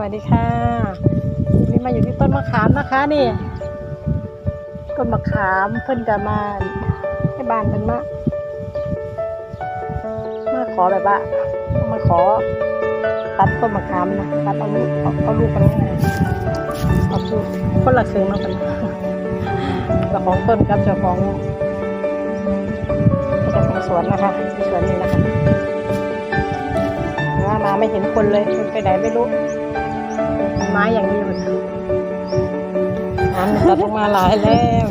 วัสดีค่ะวันนี่มาอยู่ที่ต้นมะขามนะคะนี่ ต้นมะขามเพิ่นจะมาให้บานเพิ่นมามาขอแบบว่ามาขอตัดต้นมะขามนะตัดเอาลูกเอาลูกมันนี่นะเอาลูกคนละครึ่งเนะกันเจ้าของต้นกับเจ้าของเจ้าของสวนนะคะสวนนี้นะคะว่ามาไม่เห็นคนเลยคนไปไหนไม่รู้ ไม้อย่างนี้เลยน้ำมันตัดลงมาหลายแล้ว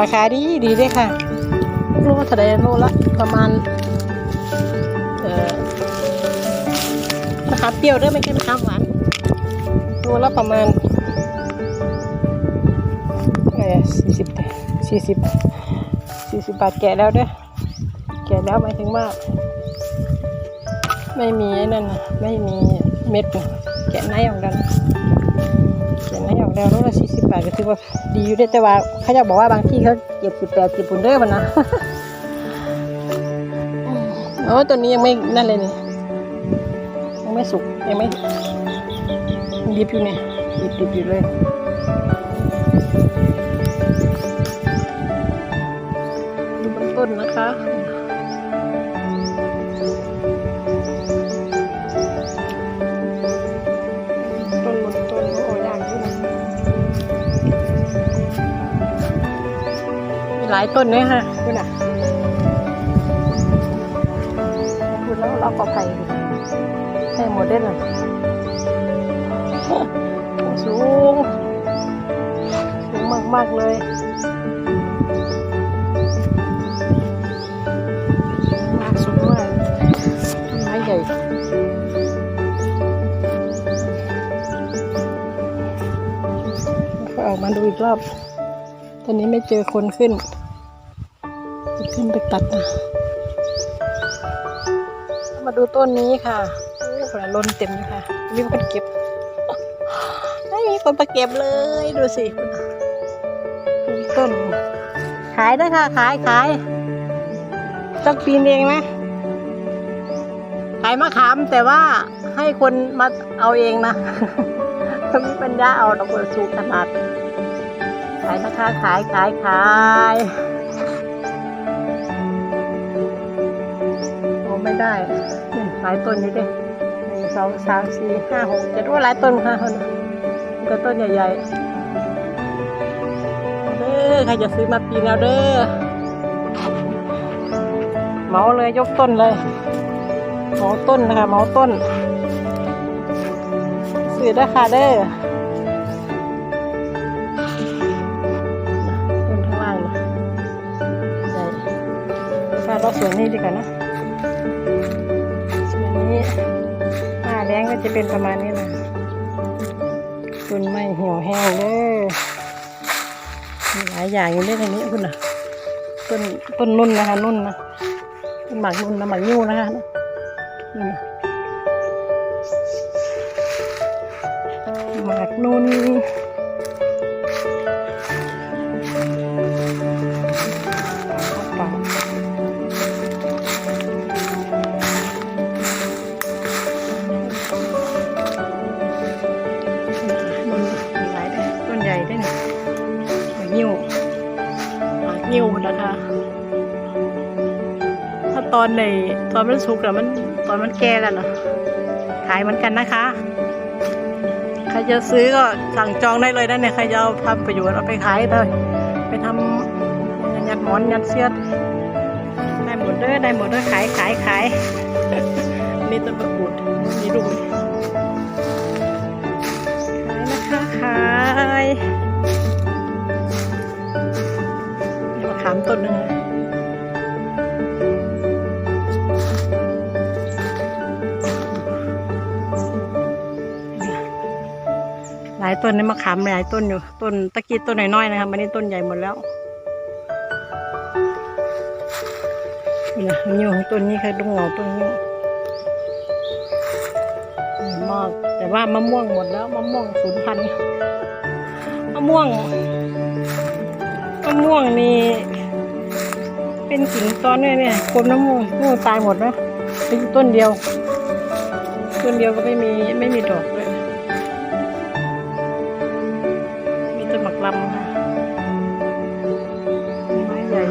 ราคาดีดีด้วยค่ะลูกก็แสดงโลละประมาณะขามเปรี้ยวด้วยไม่ใช่มะขามหวานตัวละประมาณเออสี่สิบสี่สิบสี่สิบบาทแกะแล้วเด้อแกะแล้วหมายถึงว่า ไม่มีนั่นนะไม่มีเม็ดนะแกะไหนออกกันแกะไหนออกแล้วรถละสี่สิบบาทก็ถือว่าดีอยู่เด้แต่ว่าเขาจะบอกว่าบางที่เขาเจ็ดสิบแปดสิบปุ่นเด้อมันนะโอ้ตัวนี้ยังไม่นั่นเลยนี่ย ไม่สุกยังไม่ดิบอยู่นี่ดิบดิบอยู่เลยดูบนต้นนะคะหลายต้นเลยค่ะคุณน่ะ แล้วเราก็ไปให้โมเดลเลยสูงสูงมากมากๆเลยมากสูงมากต้นไม้ใหญ่ออกมาดูอีกรอบ ตอนนี้ไม่เจอคนขึ้น ขึ้นไปตัดนะ มาดูต้นนี้ค่ะโอ้โหล้นเต็มเลยค่ะมีคนเก็บ ไม่มีคนมาเก็บเลย ดูสิต้น ขายได้ค่ะ ขายขายสักปีนเองไหมขายมะขามแต่ว่าให้คนมาเอาเองนะเขามีปัญญาเอาดอกบัวสูงขนาด ขายนะคะ ขายขายขาย ไม่ได้นี่หลายต้นอยู่ดิหนึ่งสองสามสี่ห้าหกเจ็ดว่าหลายต้นค่ะคนก็ต้นใหญ่ๆเด้อใครจะซื้อมาปีนเอาเด้อเหมาเลยยกต้นเลยเหมาต้นนะคะเหมาต้นซื้อได้ค่ะเด้อต้นข้างล่างนะใหญ่เราสวนนี้ดีกว่านะ นี้หน้าแรงก็จะเป็นประมาณนี้นะต้นไม้เหี่ยวแห้งเลยหลายอย่างอยู่ในทางนี้คุณนะต้นต้นนุ่นนะคะนุ่นนะต้นหมากนุ่นนะหมากยิ้วนะคะนี่นะหมากนุ่น นะคะ ถ้าตอนในตอนมันสุกแล้วมันตอนมันแก่แล้วนะขายเหมือนกันนะคะ ใครจะซื้อก็สั่งจองได้เลยนะเนี่ยใครจะเอาทำประโยชน์เอาไปขายเลยไปทำยัดหมอนยัดเสื้อได้หมดเด้อได้หมดเด้อขายขายขายนี่ต้นประกรูดนี่ดูดิ ต้นนี่มะขามหลายต้นอยู่ ต้นตะกี้ต้นน้อยๆนะครับวันนี้ต้นใหญ่หมดแล้วนี่นะมันอยู่ของต้นนี้ค่ะตรงเหงาต้นนี้มากแต่ว่ามะม่วงหมดแล้วมะม่วงสูญพันธุ์มะม่วงมะม่วงนี่เป็นกิ่งตอนเนี่ยเนี่ยคนมะม่วงมะม่วงตายหมดแล้วเป็นต้นเดียว ต้นเดียวก็ไม่มีไม่มีดอกเลย ลำค่ะไม้ใหญ่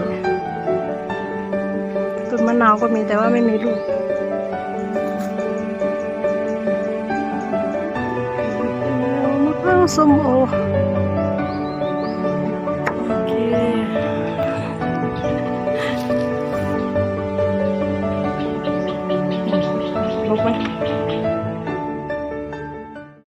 ต้นมะนาวก็มีแต่ว่าไม่มีลูกมะพร้าวส้มโอ